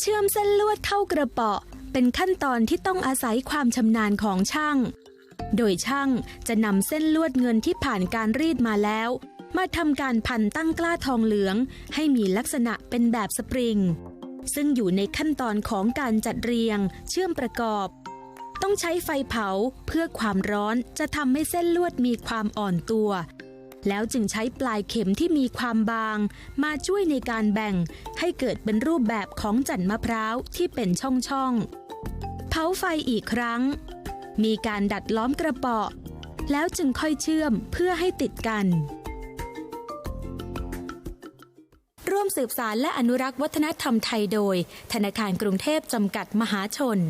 เชื่อมเส้นลวดเข้ากระเปาะเป็นขั้นตอนที่ต้องอาศัยความชำนาญของช่าง โดยช่างจะนำเส้นลวดเงินที่ผ่านการรีดมาแล้ว มาทำการพันตั้งกล้าทองเหลือง ให้มีลักษณะเป็นแบบสปริง ซึ่งอยู่ในขั้นตอนของการจัดเรียง เชื่อมประกอบ ต้องใช้ไฟเผาเพื่อความร้อนจะทำให้เส้นลวดมีความอ่อนตัว แล้วจึงใช้ปลายเข็มที่มีความบาง มาช่วยในการแบ่งให้เกิดเป็นรูปแบบของจันมะพร้าวที่เป็นช่องๆเผาไฟอีกครั้ง มีการดัดล้อมกระเปาะ แล้วจึงค่อยเชื่อมเพื่อให้ติดกัน ร่วมสืบสารและอนุรักษ์วัฒนธรรมไทยโดย ธนาคารกรุงเทพจำกัดมหาชน